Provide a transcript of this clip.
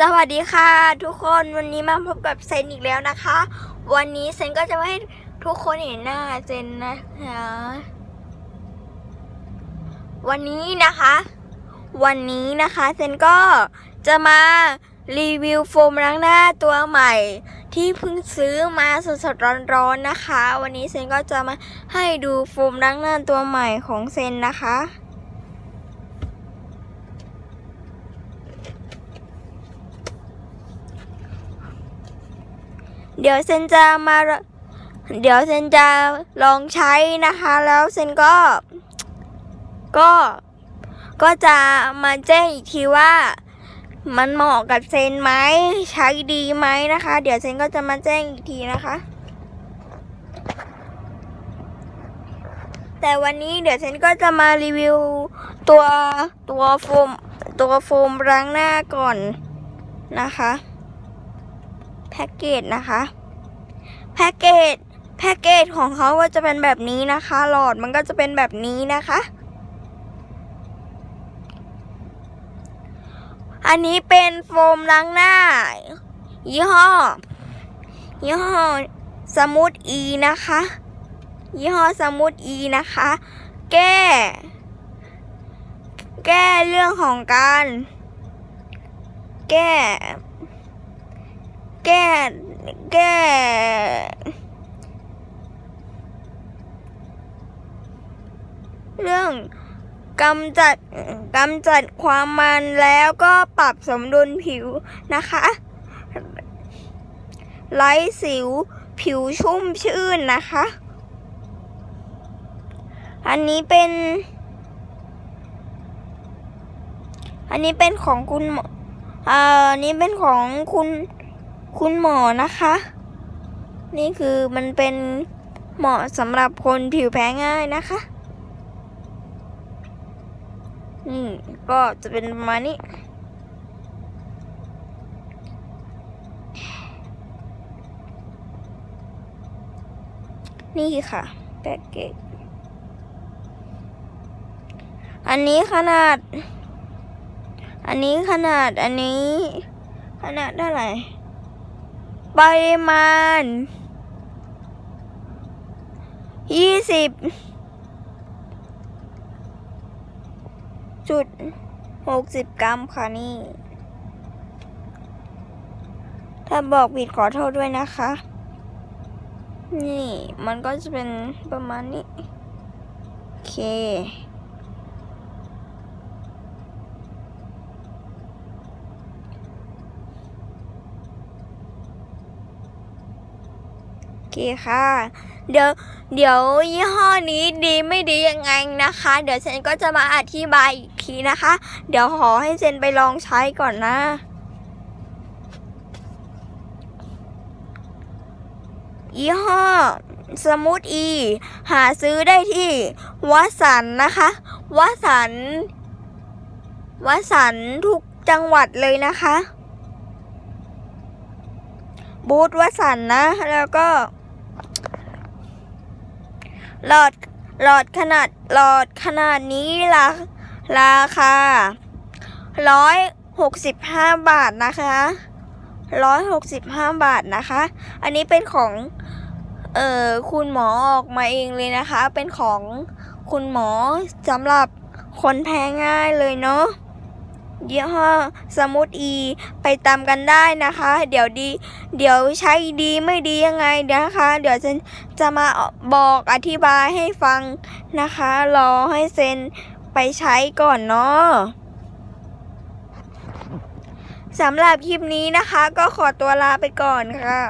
สวัสดีค่ะ ทุกคนวันนี้มาพบกับเซนอีกแล้วนะคะ วันนี้เซนก็จะมาให้ทุกคนเห็นหน้าเซนนะคะวันนี้นะคะ วันนี้นะคะเซนก็จะมารีวิวโฟมล้างหน้าตัวใหม่ ที่เพิ่งซื้อมาสดๆร้อนๆนะคะ วันนี้เซนก็จะมาให้ดูโฟมล้างหน้าตัวใหม่ของเซนนะคะ เดี๋ยวเซนจะมาเดี๋ยวเซนจะลองใช้นะคะ แล้วเซนก็ ก็ก็จะมาแจ้งอีกทีว่า มันเหมาะกับเซนไหมใช้ดีไหมนะคะ เดี๋ยวเซนก็จะมาแจ้งอีกทีนะคะ แต่วันนี้เดี๋ยวเซนก็จะมารีวิวตัวตัวโฟมตัวโฟมล้างหน้าก่อนนะคะ แพ็กเกจนะคะ แพ็กเกจแพ็กเกจของเขาก็จะเป็นแบบนี้นะคะ หลอดมันก็จะเป็นแบบนี้นะคะ อันนี้เป็นโฟมล้างหน้า ยี่ห้อ ยี่ห้อสมูทอีนะคะ ยี่ห้อสมูทอีนะคะ แก้ แก้เรื่องของการ แก้ แก้แก้เรื่องกำจัดกำจัดความมันแล้วก็ปรับสมดุลผิวนะคะไร้สิวผิวชุ่มชื่นนะคะ อันนี้เป็น อันนี้เป็นของคุณเอ่ออันนี้เป็นของคุณ คุณหมอนะคะ นี่คือมันเป็นเหมาะสำหรับคนผิวแพ้ง่ายนะคะนี่ก็จะเป็นประมาณนี้ นี่ค่ะแพ็กเกจอันนี้ขนาด อันนี้ขนาด อันนี้ ขนาดเท่าไหร่ ปริมาณ ยี่สิบจุดหกสิบกรัมค่ะนี่ ถ้าบอกผิดขอโทษด้วยนะคะ นี่มันก็จะเป็นประมาณนี้ โอเค เคค่ะ เดี๋ยวเดี๋ยวยี่ห้อนี้ดีไม่ดียังไงนะคะ เดี๋ยวเซนก็จะมาอธิบายอีกทีนะคะ เดี๋ยวขอให้เซนไปลองใช้ก่อนนะยี่ห้อสมูทอี หาซื้อได้ที่วัสันนะคะวัสันวัสันทุกจังหวัดเลยนะคะ บูธวัสันนะ แล้วก็ หลอดหลอดขนาดหลอดขนาดนี้ราราคาร้อยหกสิบห้าบาทนะคะร้อยหกสิบห้าบาทนะคะ อันนี้เป็นของเอ่อคุณหมอออกมาเองเลยนะคะ เป็นของคุณหมอสำหรับคนแพ้ง่ายเลยเนาะ ยี่ห้อสมุดอีไปตามกันได้นะคะ เดี๋ยวดี เดี๋ยวใช้ดีไม่ดียังไงนะคะ เดี๋ยวเซนจะมาบอกอธิบายให้ฟังนะคะ รอให้เซนไปใช้ก่อนเนาะสำหรับคลิปนี้นะคะ ก็ขอตัวลาไปก่อนค่ะ